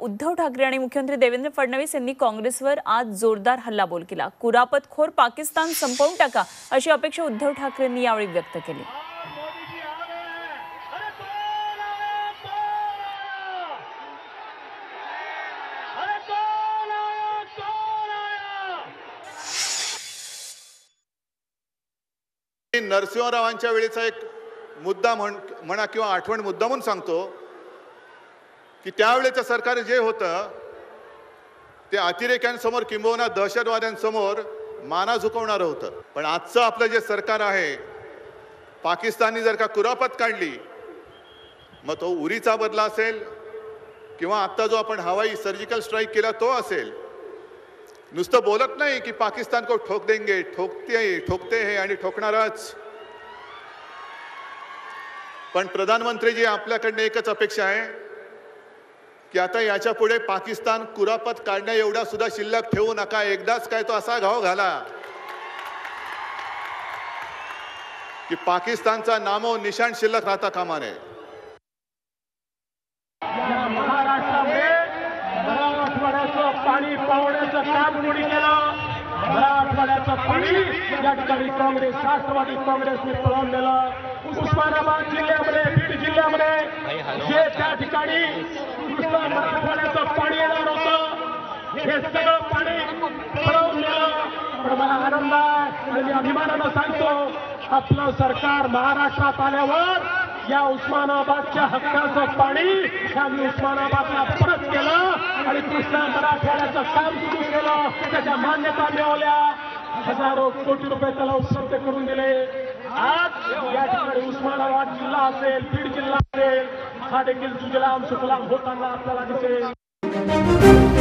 उद्धव ठाकरे आणि मुख्यमंत्री देवेंद्र फडणवीस यांनी काँग्रेसवर आज जोरदार हल्लाबोल केला. कुरापतखोर पाकिस्तान संपवून टाका अशी अपेक्षा उद्धव ठाकरेंनी यावेळी व्यक्त केली. नरसिंहरावांच्या वेळेचा एक मुद्दा म्हण म्हणा किंवा आठवण मुद्दा म्हणून सांगतो. की त्यावेळेचं सरकार जे होतं ते अतिरेक्यांसमोर किंबहुना दहशतवाद्यांसमोर माना झुकवणारं होतं. पण आजचं आपलं जे सरकार आहे पाकिस्ताननी जर का कुरापत काढली मग तो उरीचा बदला असेल किंवा आत्ता जो आपण हवाई सर्जिकल स्ट्राईक केला तो असेल. नुसतं बोलत नाही की पाकिस्तान को ठोक देंगे ठोकते ठोकते हे आणि ठोकणारच. पण प्रधानमंत्रीजी आपल्याकडनं एकच अपेक्षा आहे की आता याच्यापुढे पाकिस्तान कुरापत काढण्या एवढा सुद्धा शिल्लक ठेवू नका. एकदाच काय तो असा घाव घाला. की पाकिस्तानचा नामो निशाण शिल्लक राहता कामा नये. पाणी पावण्याचं काम कोणी केलं? मराठवाड्याचं पाणी या ठिकाणी काँग्रेस राष्ट्रवादी काँग्रेसने उस्मानाबाद जिल्ह्यामध्ये बीड जिल्ह्यामध्ये जे त्या ठिकाणी मराठवाड्याचं पाणी येणार होतं. हे सगळं पाणी आनंद आणि अभिमानानं सांगतो आपलं सरकार महाराष्ट्रात आल्यावर या उस्मानाबादच्या हक्काचं पाणी आम्ही उस्मानाबादला परत केलं आणि कृष्णा मराठवाड्याचं काम सुरू केलं. त्याच्या मान्यता मिळवल्या. हजारो कोटी रुपये त्याला उपलब्ध करून दिले. आज या उस्मानाबाद जिल्हा असेल बीड जिल्हा असेल हा देखील सुजलाम सुफलाम होताना आपल्याला दिसेल.